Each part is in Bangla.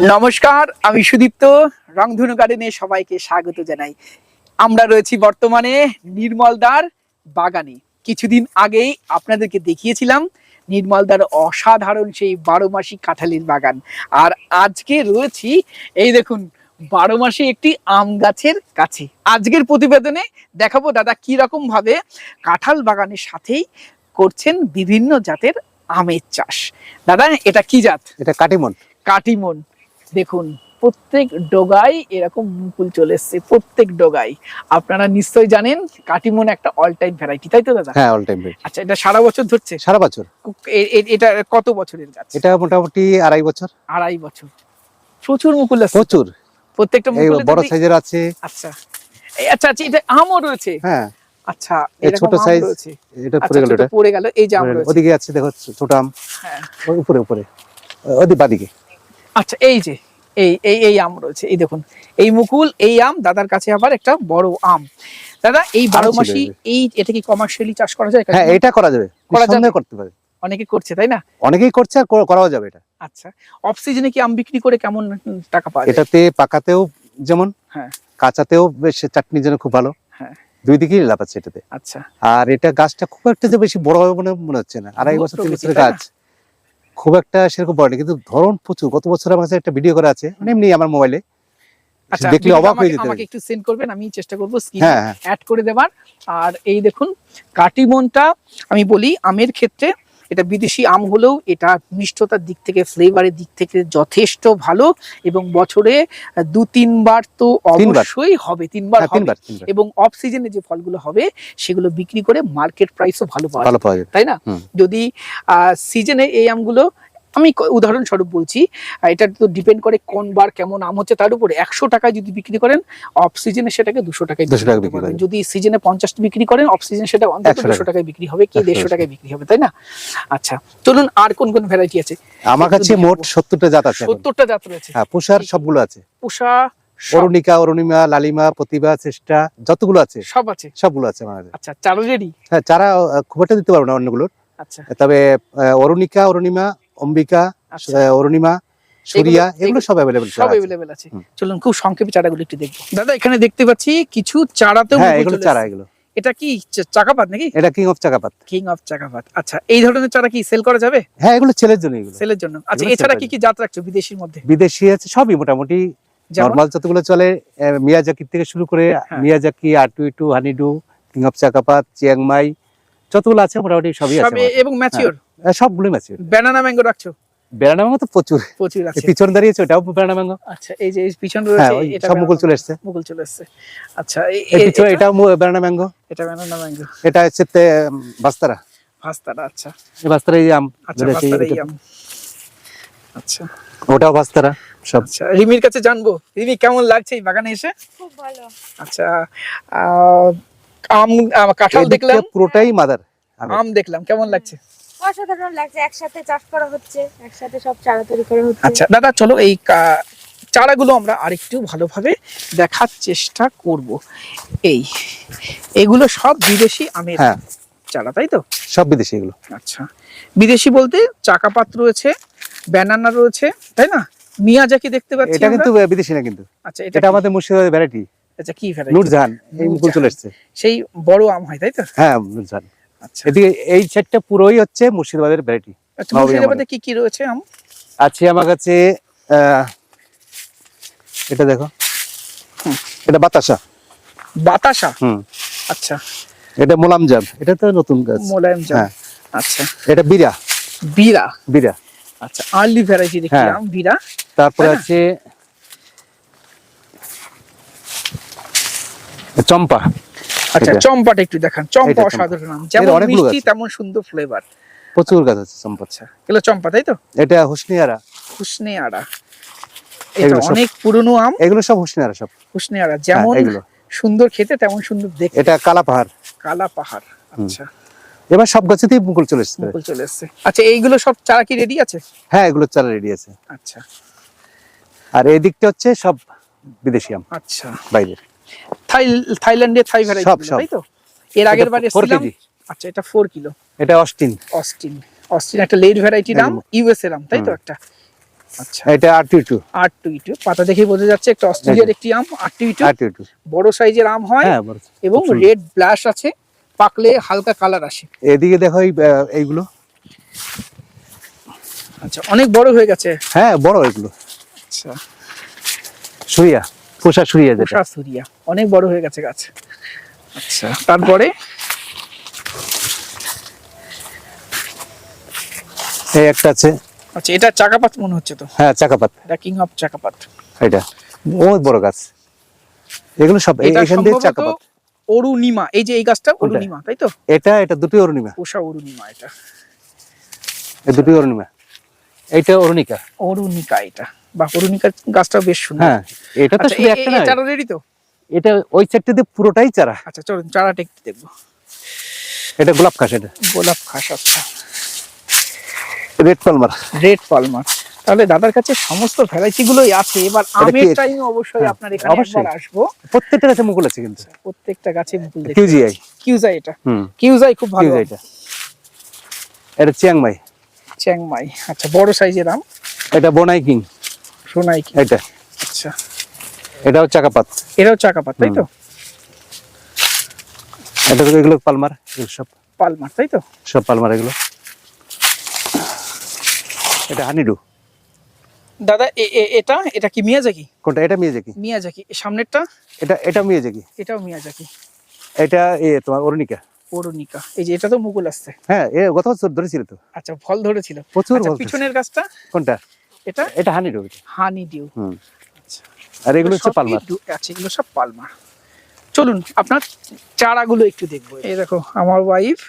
নমস্কার আমি সুদীপ্ত। রংধনু গার্ডেনে সবাইকে স্বাগত জানাই। আমরা রয়েছি বর্তমানে নির্মলদার বাগানে। কিছুদিন আগেই আপনাদেরকে দেখিয়েছিলাম নির্মলদার অসাধারণ সেই বারো মাসি কাঁঠালের বাগান। আর আজকে রয়েছি এই দেখুন বারো মাসি একটি আম গাছের কাছে। আজকের প্রতিবেদনে দেখাবো দাদা কি রকম ভাবে কাঁঠাল বাগানের সাথেই করছেন বিভিন্ন জাতের আমের চাষ। দাদা এটা কি জাত? এটা কাটিমন। কাটিমন। দেখুন প্রত্যেক ডোগায় এরকম মুকুল চলে এসছে প্রত্যেক ডোগায়। আপনারা নিশ্চয়ই জানেন কাটিমন একটা অল টাইম ভ্যারাইটি তাই তো দাদা? হ্যাঁ অল টাইম আচ্ছা এটা সারা বছর ধরছে? সারা বছর। এটা কত বছরের গাছ? এটা মোটামুটি আড়াই বছর। আড়াই বছর। প্রচুর মুকুল আছে। প্রচুর। প্রত্যেকটা মুকুল বড় সাইজের আছে। আচ্ছা। এই আচ্ছা আচ্ছা এটা আমও রয়েছে? হ্যাঁ। আচ্ছা এরকম ছোট রয়েছে। এটা আচ্ছা পড়ে গেল ছোট এটা। পড়ে গেল এই যে আম রয়েছে। ওদিকে আছে দেখো ছোট আম। হ্যাঁ। ওই উপরে উপরে। ওদিক বাদিকে। আচ্ছা এই যে এই এই এই আম রয়েছে। এই দেখুন এই মুকুল এই আম দাদার কাছে আবার একটা বড় আম। দাদা এই বারো মাসি এই এটা কি কমার্শিয়ালি চাষ করা যায়? হ্যাঁ এটা করা যাবে। করা যাবে। করতে পারে। অনেকে করছে তাই না? অনেকেই করছে আর করাও যাবে এটা। আচ্ছা অফ সিজনে কি আম বিক্রি করে কেমন টাকা পাওয়া যায়? এটাতে পাকাতেও যেমন হ্যাঁ। কাঁচাতেও বেশ চাটনির জন্য খুব ভালো। হ্যাঁ। দুই দিকেই লাভ আছে এটাতে। আচ্ছা। আর এটা গাছটা খুব একটা যে বেশি বড় হবে মনে মনে হচ্ছে না। আড়াই বছর তিন বছরের? গাছ। খুব একটা সেরকম পড়েনি। কিন্তু ধরন প্রচুর গত বছর আমার কাছে একটা ভিডিও করা আছে মানে এমনি আমার মোবাইলে আচ্ছা দেখলে অবাক হয়ে আমাকে- যেতে আমাকে একটু সেন্ড করবেন আমি চেষ্টা করব স্ক্রিনে হ্যাঁ হ্যাঁ। অ্যাড করে দেবার আর এই দেখুন কাটিমনটা আমি বলি আমের ক্ষেত্রে এটা বিদেশি আম হলেও এটা মিষ্টতার দিক থেকে ফ্লেভারের দিক থেকে যথেষ্ট ভালো এবং বছরে দু তিনবার তো অবশ্যই হবে তিনবার হ্যাঁ, হবে। এবং অফ সিজনে যে ফলগুলো হবে সেগুলো বিক্রি করে মার্কেট প্রাইসও ভালো পাওয়া ভালো যায়। তাই না। যদি সিজনে এই আমগুলো আমি উদাহরণস্বরূপ বলছি এটা তো ডিপেন্ড করে কোন বার কেমন আম হচ্ছে তার উপরে একশো টাকায় যদি বিক্রি করেন অফ সিজনে সেটাকে দুশো টাকায় 200 টাকা বিক্রি করেন। যদি সিজনে পঞ্চাশটা বিক্রি করেন অফ সিজনে সেটা অন্তত দুশো টাকায় বিক্রি হবে কি দেড়শো টাকায় বিক্রি হবে তাই না? আচ্ছা চলুন আর কোন কোন ভ্যারাইটি আছে? আমার কাছে মোট সত্তরটা জাত আছে সত্তরটা জাত রয়েছে। হ্যাঁ পুষার সবগুলো আছে। পুষা অরুণিকা অরুণিমা লালিমা প্রতিভা চেষ্টা যতগুলো আছে। সব আছে? সবগুলো আছে আমার আচ্ছা চারো রেডি হ্যাঁ চারা খুব একটা দিতে পারব না অন্যগুলোর। আচ্ছা। তবে অরুণিকা অরুণিমা অম্বিকা আচ্ছা। অরুণিমা সুরিয়া এগুলো- সব সব আছে। চলুন খুব সংক্ষেপে চারাগুলো একটু দেখব। দাদা এখানে দেখতে পাচ্ছি কিছু চারাতেও হ্যাঁ এগুলো চারা এগুলো। এটা কি চাকাপাত নাকি? এটা কিং অফ চাকাপাত। King of চাকাপাত। আচ্ছা এই ধরনের চারা কি সেল করা যাবে? হ্যাঁ এগুলো ছেলের জন্য এগুলো। সেলের জন্য। আচ্ছা এছাড়া কি কি জাত রাখছো বিদেশির মধ্যে? বিদেশি আছে সবই মোটামুটি। নর্মাল যতগুলো চলে মিয়াজাকি থেকে শুরু করে হ্যাঁ। মিয়াজাকি আটু ইটু হানিডু কিং অফ চাকাপাত চিয়াংমাই যতগুলো আছে মোটামুটি সবই আছে এবং ম্যাচিওর আছে ব্যানানা ম্যাঙ্গো রাখছো? বেড়ানো ম্যাঙ্গো তো প্রচুর। প্রচুর আছে। পিছনে দাঁড়িয়েছে ওটাও বেড়ানো ম্যাঙ্গো আচ্ছা এই যে এই পিছন হ্যাঁ রয়েছে এটা সব মুকুল চলে এসছে। মুকুল চলে এসছে। আচ্ছা এই- পিছনে এটা- এটাও বেড়ানো ম্যাঙ্গো এটা ব্যানানা ম্যাঙ্গো এটা হচ্ছে তে- বাস্তারা। ভাস্তারা আচ্ছা। এই বাস্তারা এই আম। আচ্ছা ভাস্তারা এই আম। আচ্ছা। ওটাও বাস্তারা সব। আচ্ছা রিমির কাছে জানব। রিমি কেমন লাগছে এই বাগানে এসে? খুব ভালো। আচ্ছা আহ, আম আম, কাঁঠাল দেখলাম। পুরোটাই মাদার আম দেখলাম কেমন লাগছে? অসাধারণ লাগছে একসাথে চাষ করা হচ্ছে একসাথে সব চারা তৈরি করা হচ্ছে। আচ্ছা দাদা চলো এই চারাগুলো আমরা আরেকটু ভালোভাবে দেখার চেষ্টা করব। এই এগুলো সব বিদেশি আমের হ্যাঁ। চারা তাই তো? সব বিদেশি এগুলো। আচ্ছা বিদেশি বলতে চাকাপাত রয়েছে ব্যানানা রয়েছে তাই না? মিয়াজাকি দেখতে পাচ্ছি এটা কিন্তু বিদেশি না কিন্তু। আচ্ছা এটা? আমাদের মুর্শিদাবাদের ভ্যারাইটি আচ্ছা কি ভ্যারাইটি নুরজাহান এই মুকুল চলে এসছে। সেই বড় আম হয় তাই তো? হ্যাঁ নুরজাহান। এদিকে এই সেটটা পুরোই হচ্ছে মুর্শিদাবাদের ভ্যারাইটি আচ্ছা মুর্শিদাবাদে কি কি রয়েছে আম? আছে আমার কাছে এটা দেখো। এটা বাতাসা। বাতাসা? হুম। আচ্ছা। এটা মোলাম জাম। এটা তো নতুন গাছ। মোলায়েম জাম। হ্যাঁ। আচ্ছা। এটা বিরা। বিরা? বিরা। আচ্ছা আর্লি ভ্যারাইটি দেখি হ্যাঁ। আম বিরা। তারপরে? আছে চম্পা। আচ্ছা চম্পাটা একটু দেখান। চম্পা অসাধারণ। যেমন মিষ্টি তেমন সুন্দর ফ্লেভার প্রচুর গাছ আছে চম্পা আচ্ছা এগুলো চম্পা তাই তো? এটা হুসনিয়ারা। হুসনে আড়া এটা অনেক পুরনো আম। এগুলো সব হুসনিয়ারা সব। হুসনে আড়া হ্যাঁ, যেমন সুন্দর খেতে তেমন সুন্দর দেখতে। এটা কালা পাহাড়। কালা পাহাড়। আচ্ছা। এবার সব গাছেতেই মুকুল চলে এসছে। মুকুল চলে এসছে। আচ্ছা এইগুলো সব চারা কি রেডি আছে? হ্যাঁ এগুলো চারা রেডি আছে। আচ্ছা। আর এই দিকটা হচ্ছে সব বিদেশি আম। আচ্ছা। বাইরের। থাইল্যান্ডে থাই ভ্যারাইটি সব, সব। তাই তো এর আগের বার এসেছিলাম। আচ্ছা এটা ফোর কিলো। এটা অস্টিন। অস্টিন। অস্টিন একটা লেট ভ্যারাইটি নাম ইউএস এর তাই তো একটা? আচ্ছা। এটা R two two R two E two পাতা দেখে বোঝা যাচ্ছে একটা অস্ট্রেলিয়ার একটি আম আর টু টু টু বড় সাইজের আম হয় হ্যাঁ এবং রেড ব্লাশ আছে পাকলে হালকা কালার আসে। এদিকে দেখো এইগুলো। আচ্ছা অনেক বড় হয়ে গেছে। হ্যাঁ বড় এগুলো। আচ্ছা। সুরিয়া পোষা সুরিয়া যেটা। পোষা সুরিয়া অনেক বড় হয়ে গেছে গাছ। আচ্ছা তারপরে? এই একটা আছে। আচ্ছা এটা চাকাপাত মনে হচ্ছে তো? হ্যাঁ চাকাপাত। এটা কিং অফ চাকাপাত। এটা। বহুত বড় গাছ। এগুলো সব এই- এখান দিয়ে চাকাপাত। অরুণিমা। এই যে এই গাছটা? অরুণিমা তাই তো? এটা এটা দুটোই অরুণিমা। পোষা অরুণিমা এটা। এই দুটোই অরুণিমা। এইটা অরুণিকা। অরুণিকা এটা। বা অরুণিকার গাছটা বেশ সুন্দর। হ্যাঁ এটা তো আচ্ছা শুধু একটা না চারা রেডি তো? এটা ওই চারটে পুরোটাই চারা। আচ্ছা চলুন চারাটা একটু দেখব। এটা গোলাপ খাস এটা। গোলাপ খাস আচ্ছা। রেড পালমার রেড পালমার তাহলে দাদার কাছে সমস্ত ভ্যারাইটি গুলোই আছে। এবার আমের টাইম অবশ্যই হ্যাঁ, আপনার এখানে। একবার আসব। প্রত্যেকটা গাছে মুকুল আছে কিন্তু। প্রত্যেকটা গাছে মুকুল দেখতে কিউজিআই কিউজাই এটা। হুম। কিউজাই খুব ভালো। কিউজিআইটা এটা চিয়াংমাই চ্যাংমাই আচ্ছা বড় সাইজের আম। এটা বোনাই কিং সোনাই কি? এটা আচ্ছা। এটাও চাকাপাত। এটাও চাকাপাত তাই তো? এটা তো এগুলো পালমার সব। পালমার তাই তো? সব পালমার এগুলো। এটা হানিডু। দাদা এটা? এটা কি মিয়াজাকি? কোনটা? এটা মিয়াজাকি। মিয়াজাকি। এ সামনেরটা? এটা এটা মিয়াজাকি। এটাও মিয়াজাকি। এটা এ তোমার অরুণিকা। অরুণিকা। এই যে এটা তো মুকুল আসছে। হ্যাঁ এ গত বছর ধরেছিল তো। আচ্ছা ফল ধরেছিল। প্রচুর আচ্ছা। পিছনের গাছটা? কোনটা? এটা? এটা হানিডু এটা। হানি ডিউ আচ্ছা। আর এগুলো হচ্ছে দু- আচ্ছা এগুলো সব পালমার। চলুন আপনার চারাগুলো একটু দেখব। এই দেখো আমার ওয়াইফ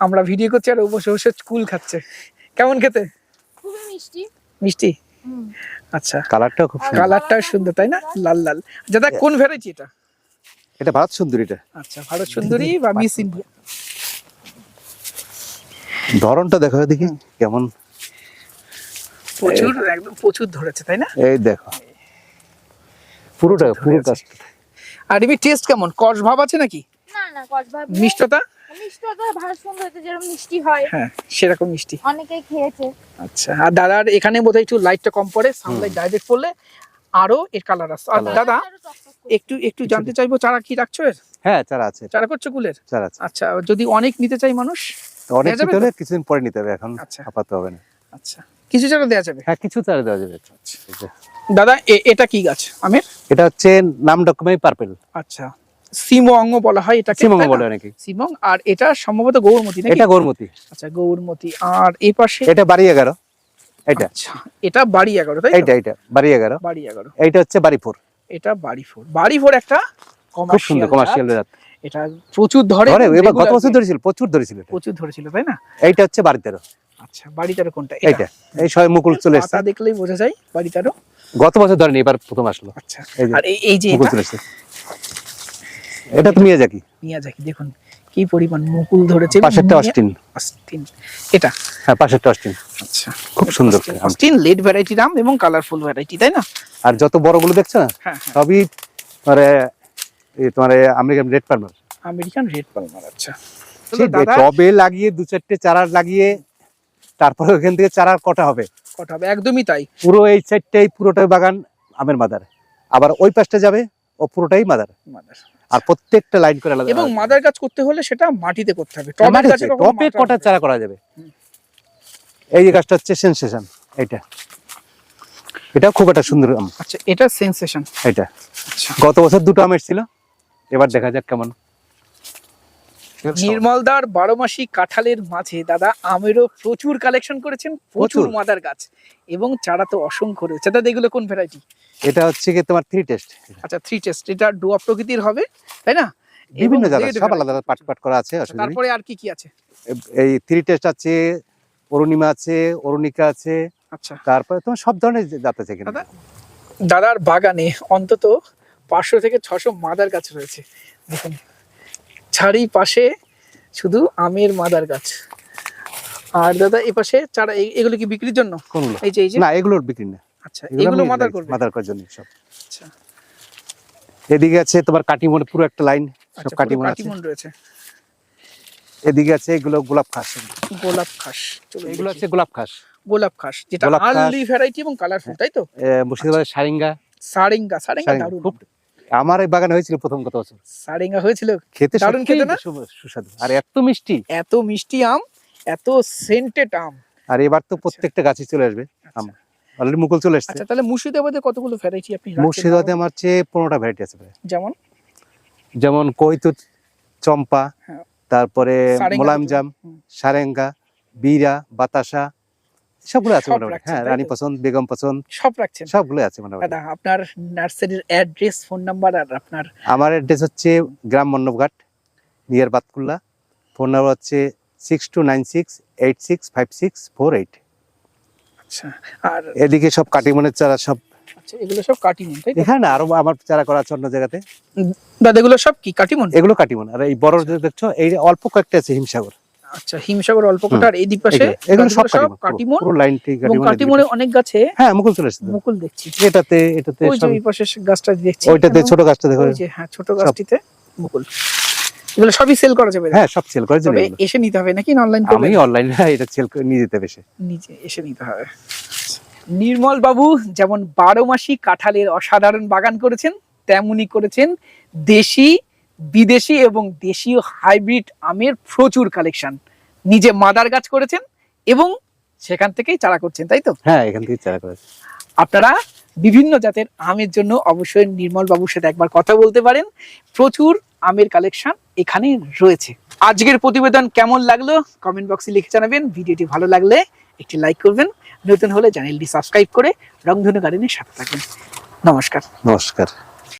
আমরা ভিডিও করছি আর ও বসে বসে কুল খাচ্ছে। কেমন খেতে? খুবই মিষ্টি। মিষ্টি? আচ্ছা। কালারটাও খুব কালারটা সুন্দর তাই না? লাল লাল। দাদা কোন ভ্যারাইটি এটা? এটা ভারত সুন্দরীটা আচ্ছা ভারত সুন্দরী বা মিস ইন্ডিয়া? ধরনটা দেখো দেখি কেমন প্রচুর একদম প্রচুর ধরেছে তাই না? এই দেখো। পুরোটা পুরো। গাছটা আর এমনি টেস্ট কেমন? কষ ভাব আছে নাকি? না না কসবা মিষ্টতা? মিষ্টতা ভালো হতে যেরকম মিষ্টি হয়। হ্যাঁ সেরকম মিষ্টি। অনেকেই খেয়েছে। আচ্ছা আর দাদার এখানে বোধহয় একটু লাইটটা কম পড়ে সানলাইট ডাইরেক্ট পড়লে আরও এর কালার আসছে। আর দাদা। একটু একটু জানতে চাইব চারা কি রাখছো এর? হ্যাঁ চারা আছে। চারা করছ কুলের? চারা আছে। আচ্ছা যদি অনেক নিতে চাই মানুষ অনেক নিতে হলে কিছুদিন পরে নিতে হবে এখন আচ্ছা। আপাতত হবে না। আচ্ছা। কিছু চারা দেওয়া যাবে? হ্যাঁ কিছু চারা দেওয়া যাবে। দাদা এটা কি গাছ? আমের? এটা হচ্ছে নাম ডকুমেন্ট পার্পেল। আচ্ছা। সিমং বলা হয় এটাকে বলে সিমং আর এটা সম্ভবত গৌরমতি নাকি? এটা গৌরমতি। আচ্ছা গৌরমতি। আর এই পাশে? এটা বাড়ি এগারো। এটা। আচ্ছা এটা বাড়ি তাই তো? এটা বাড়ি এগারো। বাড়ি এগারো। এইটা হচ্ছে বাড়ি ফোর এটা বাড়ি বাড়ি একটা কমার্শিয়াল জাত। এটা প্রচুর ধরে ধরে এবার গত বছর ধরেছিল প্রচুর ধরেছিল এটা। প্রচুর ধরেছিল তাই না? এইটা হচ্ছে বাড়ি তেরো আচ্ছা বাড়িটারও কোনটা? এই সবাই মুকুল চলে এসছে। দেখলেই বোঝা যায় বাড়িটারও। গত বছর ধরেনি এবার প্রথম আসলো। আচ্ছা আর এই এই যে মুকুল এটা? চলে এসছে। এটা তুমি যাকি মিয়াজাকি দেখুন কি পরিমাণ মুকুল ধরেছে। পাশেরটা অস্টিন। অস্টিন। এটা? হ্যাঁ পাশেরটা অস্টিন। আচ্ছা খুব সুন্দর। আম। অস্টিন লেড ভ্যারাইটির আম এবং কালারফুল ভ্যারাইটি তাই না? আর যত বড়গুলো দেখছ না হ্যাঁ হ্যাঁ। সবই মানে তোমার American red palmer American red palmer আচ্ছা। টবে লাগিয়ে দু চারটে চারা লাগিয়ে তারপরে ওখান থেকে চারা কটা হবে? কটা হবে? একদমই তাই। পুরো এই চারটেই পুরোটাই বাগান আমের মাদার। আবার ওই পাশটা যাবে ও পুরোটাই মাদার। মাদার। আর প্রত্যেকটা লাইন করে আলাদা এবং মাদার গাছ করতে হলে সেটা মাটিতে করতে হবে। টবে কটা চারা করা যাবে? এই যে গাছটা হচ্ছে সেনসেশন এইটা। এটাও খুব একটা সুন্দর আম। আচ্ছা এটা সেনসেশন এটা আচ্ছা। গত বছর দুটো আম এসেছিল। এবার দেখা যাক কেমন নির্মলদার বারো মাসি কাঁঠালের মাঝে দাদা আমেরও প্রচুর কালেকশন করেছেন প্রচুর। মাদার গাছ এবং চারা তো অসংখ্য রয়েছে। দাদা এগুলো কোন ভ্যারাইটি এটা হচ্ছে কি তোমার থ্রি টেস্ট আচ্ছা থ্রি টেস্ট এটা ডুয়া প্রকৃতির হবে তাই না? বিভিন্ন এবং জায়গা সব আলাদা আলাদা পাট পাট করা আছে তারপরে আর কি কি আছে? এই থ্রি টেস্ট আছে অরুণিমা আছে অরুণিকা আছে আচ্ছা। তারপরে তোমার সব ধরনের জাত আছে দাদা দাদার বাগানে অন্তত পাঁচশো থেকে ছশো মাদার গাছ রয়েছে। দেখুন ছাড়ি পাশে শুধু আমের মাদার গাছ। আর দাদা এ পাশে চারা এগুলো কি বিক্রির জন্য? কোনগুলো? এই যে এই যে? না এগুলোর বিক্রি না। আচ্ছা এগুলো মাদার করবে? মাদার করার জন্য সব। আচ্ছা। এদিকে আছে তোমার পুরো একটা লাইন সব আচ্ছা কাটিমন আছে। কাটিমন রয়েছে। এদিকে আছে এগুলো গোলাপ খাস। গোলাপ খাস এগুলো আছে গোলাপ খাস। গোলাপ খাস যেটা আর্লি ভ্যারাইটি এবং কালারফুল তাই তো? মুর্শিদাবাদের সারিঙ্গা। সারেঙ্গা সারেঙ্গা সারেঙ্গা দারুণ। খুব আমার এই বাগানে হয়েছিল প্রথম কত বছর সারেঙ্গা হয়েছিল খেতে দারুণ খেতে না? সুস্বাদু আর এত মিষ্টি এত মিষ্টি আম এত সেন্টেড আম আর এবার তো প্রত্যেকটা গাছে চলে আসবে আম অলরেডি মুকুল চলে এসছে আচ্ছা তাহলে মুর্শিদাবাদে কতগুলো ভ্যারাইটি আপনি? মুর্শিদাবাদে আমার চেয়ে পনেরোটা ভ্যারাইটি আছে প্রায়। যেমন যেমন কৈতুত চম্পা হ্যাঁ। তারপরে সারেঙ্গা মোলায়েম দুটো। জাম সারেঙ্গা বীরা বাতাসা সবগুলো আছে মোটামুটি। হ্যাঁ রানী পছন্দ বেগম পছন্দ সব রাখছেন? সবগুলো আছে মোটামুটি। দাদা আপনার নার্সারির অ্যাড্রেস ফোন নাম্বার আর আপনার আমার অ্যাড্রেস হচ্ছে গ্রাম Mandapghat near Batkulla. Phone number হচ্ছে six two nine six eight six five six four eight আচ্ছা আর এদিকে সব কাটিমনের চারা সব। আচ্ছা এগুলো সব কাটিমন তাই এখানে না আরও আমার চারা করা আছে অন্য জায়গাতে। দাদা এগুলো সব কি কাটিমন? এগুলো কাটিমন আর এই বড় দেখছ এই অল্প কয়েকটা আছে হিমসাগর। আচ্ছা হিমসাগর অল্প এই দিপাশে এগুলো- এগুলো সব কাটিমন পুরো লাইনটি এবং কাটিমন কাটিমনে অনেক গাছে হ্যাঁ মুকুল চলে এসেছে। তো। মুকুল দেখছি। এটাতে এটাতে ওই যে পাশে গাছটা দেখছি। ওইটাতে ছোট গাছটা দেখো। ওই যে হ্যাঁ ছোট গাছটিতে মুকুল। এগুলো সবই সেল করা যাবে হ্যাঁ সব সেল করে দিলে এসে নিতে হবে নাকি অনলাইন আমি করলে অনলাইনে এটা সেল করে নিয়ে যেতে বেশি নিজে এসে নিতে হবে। নির্মল বাবু যেমন বারো মাসি কাঁঠালের অসাধারণ বাগান করেছেন তেমনি করেছেন দেশি বিদেশি এবং দেশীয় হাইব্রিড আমের প্রচুর কালেকশন নিজে মাদার গাছ করেছেন এবং সেখান থেকেই চারা করছেন তাই তো? হ্যাঁ এখান থেকে চারা করে আপনারা বিভিন্ন জাতের আমের জন্য অবশ্যই নির্মল বাবুর সাথে একবার কথা বলতে পারেন। প্রচুর আমের কালেকশন এখানে রয়েছে। আজকের প্রতিবেদন কেমন লাগল? কমেন্ট বক্সে লিখে জানাবেন। ভিডিওটি ভালো লাগলে একটি লাইক করবেন। নতুন হলে চ্যানেলটি সাবস্ক্রাইব করে রংধনু গার্ডেনের সাথে থাকবেন। নমস্কার। নমস্কার।